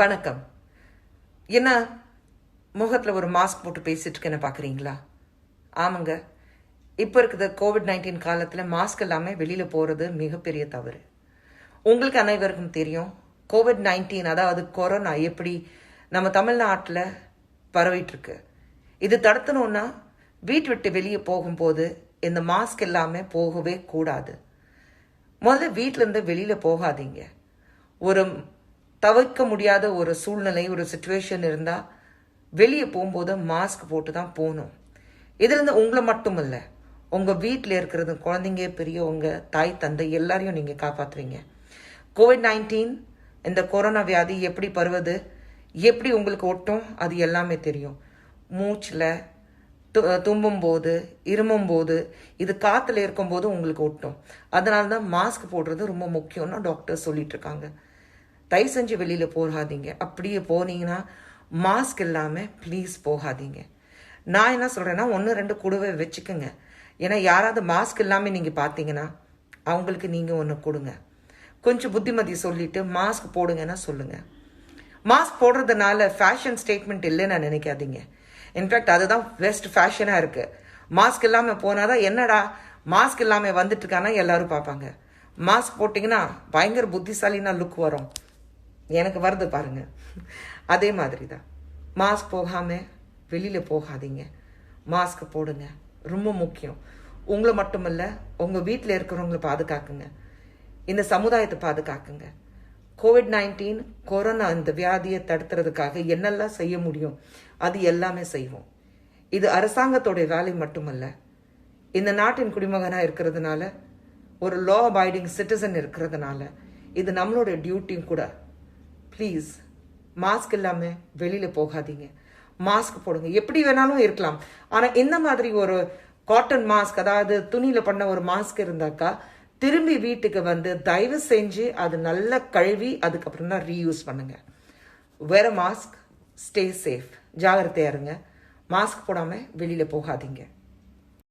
வணக்கம். என்ன முகத்தில் ஒரு மாஸ்க் போட்டு பேசிட்டு இருக்கேன்னு பார்க்குறீங்களா ஆமாங்க. இப்போ இருக்கிற கோவிட் நைன்டீன் காலத்தில் மாஸ்க் இல்லாமல் வெளியில் போகிறது மிகப்பெரிய தவறு. உங்களுக்கு அனைவருக்கும் தெரியும் கோவிட் நைன்டீன் அதாவது கொரோனா எப்படி நம்ம தமிழ்நாட்டில் பரவிட்டுருக்கு. இது தடுத்தணும்னா வீட்டு விட்டு வெளியே போகும்போது இந்த மாஸ்க் எல்லாமே போகவே கூடாது. முதல்ல வீட்டிலேருந்து வெளியில் போகாதீங்க. ஒரு தவிர்க்க முடியாத ஒரு சூழ்நிலை ஒரு சுச்சுவேஷன் இருந்தால் வெளியே போகும்போது மாஸ்க் போட்டு தான் போகணும் இதுலேருந்து உங்களை மட்டும் இல்லை உங்கள் வீட்டில் இருக்கிறது குழந்தைங்க பெரியவங்க தாய் தந்தை எல்லாரையும் நீங்கள் காப்பாற்றுவீங்க கோவிட் நைன்டீன் இந்த கொரோனா வியாதி எப்படி பருவது எப்படி உங்களுக்கு ஒட்டும் அது எல்லாமே தெரியும். மூச்சில் து- தும்பும் போது இருமும் போது இது காற்றுல இருக்கும்போது உங்களுக்கு ஒட்டும். அதனால தான் மாஸ்க் போடுறது ரொம்ப முக்கியம்னு டாக்டர் சொல்லிட்டு இருக்காங்க. தயவு செஞ்சு வெளியில் போகாதீங்க. அப்படியே போனீங்கன்னா மாஸ்க் இல்லாமல் ப்ளீஸ் போகாதீங்க. நான் என்ன சொல்கிறேன்னா ஒன்று ரெண்டு கூடவே வச்சுக்கோங்க. ஏன்னா யாராவது மாஸ்க் இல்லாமல் நீங்கள் பார்த்தீங்கன்னா அவங்களுக்கு நீங்கள் ஒன்று கொடுங்க. கொஞ்சம் புத்திமதி சொல்லிட்டு மாஸ்க் போடுங்கன்னா சொல்லுங்கள் மாஸ்க் போடுறதுனால ஃபேஷன் ஸ்டேட்மெண்ட் இல்லைன்னு நினைக்காதீங்க. இன்ஃபேக்ட் அதுதான் பெஸ்ட் ஃபேஷனாக இருக்குது மாஸ்க் இல்லாமல் போனாதான் என்னடா மாஸ்க் இல்லாமல் வந்துட்டு இருக்கானா எல்லாரும் பார்ப்பாங்க. மாஸ்க் போட்டிங்கன்னா பயங்கர புத்திசாலினா லுக் வரும். எனக்கு வருது பாருங்க. அதே மாதிரி தான் மாஸ்க் போகாமல் வெளியில் போகாதீங்க. மாஸ்க் போடுங்க. ரொம்ப முக்கியம். உங்களை மட்டுமல்ல உங்கள் வீட்டில் இருக்கிறவங்கள பாதுகாக்குங்க. இந்த சமுதாயத்தை பாதுகாக்குங்க. கோவிட் நைன்டீன் கொரோனா இந்த வியாதியை தடுத்துறதுக்காக என்னெல்லாம் செய்ய முடியும்? அது எல்லாமே செய்வோம். இது அரசாங்கத்தோடைய வேலை மட்டுமல்ல. இந்த நாட்டின் குடிமகனாக இருக்கிறதுனால ஒரு லா அபாய்டிங் சிட்டிசன் இருக்கிறதுனால இது நம்மளோட டியூட்டியும் கூட ப்ளீஸ் மாஸ்க் இல்லாமல் வெளியில் போகாதீங்க. மாஸ்க் போடுங்க. எப்படி வேணாலும் இருக்கலாம். ஆனால் இந்த மாதிரி ஒரு காட்டன் மாஸ்க் அதாவது துணியில் பண்ண ஒரு மாஸ்க் இருந்தாக்கா திரும்பி வீட்டுக்கு வந்து தயவு செஞ்சு அது நல்லா கழுவி அதுக்கப்புறம் தான் ரீயூஸ் பண்ணுங்க. வேற மாஸ்க் ஸ்டே சேஃப் ஜாகிரதையா இருங்க. மாஸ்க் போடாமல் வெளியில் போகாதீங்க.